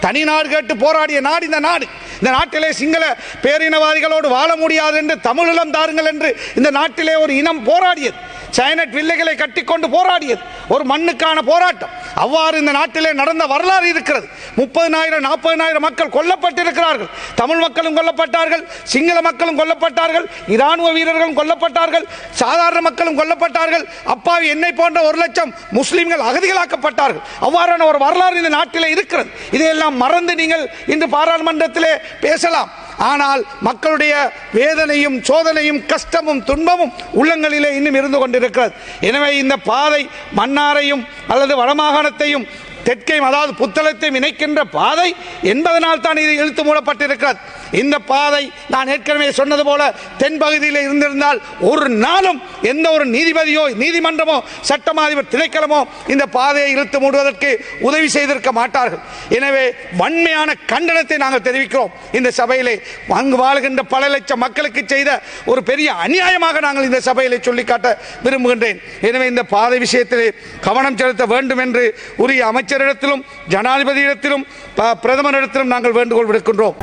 தனி நாடு கேட்டு போராடிய நாடு இந்த நாடு. இந்த நாட்டிலே சிங்கள பேரினவாதிகளோடு வாழ முடியாது என்று தமிழீழம் தாருங்கள் என்று இந்த நாட்டிலே ஒரு இனம் போராடியது. சைனட் வில்லைகளை கட்டிக்கொண்டு போராடியது. ஒரு மண்ணுக்கான போராட்டம். அவ்வாறு இந்த நாட்டிலே நடந்த வரலாறு இருக்கிறது. முப்பதினாயிரம் நாற்பதினாயிரம் மக்கள் கொல்லப்பட்டிருக்கிறார்கள். தமிழ் மக்களும் கொல்லப்பட்டார்கள் சிங்கள மக்களும் கொல்லப்பட்டார்கள் இராணுவ வீரர்களும் கொல்லப்பட்டார்கள் சாதாரண மக்களும் கொல்லப்பட்டார்கள். அப்பாவி என்னை போன்ற ஒரு லட்சம் முஸ்லீம்கள் அகதிகளாக்கப்பட்டார்கள். அவ்வாறான ஒரு வரலாறு இந்த நாட்டிலே இருக்கிறது. இதையெல்லாம் மறந்து நீங்கள் இன்று பாராளுமன்றத்திலே பேசலாம். ஆனால் மக்களுடைய வேதனையும் சோதனையும் கஷ்டமும் துன்பமும் உள்ளங்களிலே இன்னும் இருந்து கொண்டிருக்கிறது. எனவே இந்த பாதை மன்னாரையும் அல்லது வடமாகாணத்தையும் தெற்கையும் அதாவது புத்தளத்தையும் இணைக்கின்ற பாதை என்பதனால் தான் இது இழுத்து மூடப்பட்டிருக்கிறது. இந்த பாதை நான் ஏற்கனவே சொன்னது போல தென்பகுதியில் இருந்திருந்தால் ஒரு நாளும் எந்த ஒரு நீதிபதியோ நீதிமன்றமோ சட்டமாதிபர் திணைக்களமோ இந்த பாதையை இழுத்து மூடுவதற்கு உதவி செய்திருக்க மாட்டார்கள். எனவே வன்மையான கண்டனத்தை நாங்கள் தெரிவிக்கிறோம். இந்த சபையிலே அங்கு வாழ்கின்ற பல லட்சம் மக்களுக்கு செய்த ஒரு பெரிய அநியாயமாக நாங்கள் இந்த சபையிலே சொல்லிக்காட்ட விரும்புகின்றேன். எனவே இந்த பாதை விஷயத்திலே கவனம் செலுத்த வேண்டும் என்று உரிய முதலமைச்சரிடத்திலும் ஜனாதிபதியிடத்திலும் பிரதமரிடத்திலும் நாங்கள் வேண்டுகோள் விடுக்கின்றோம்.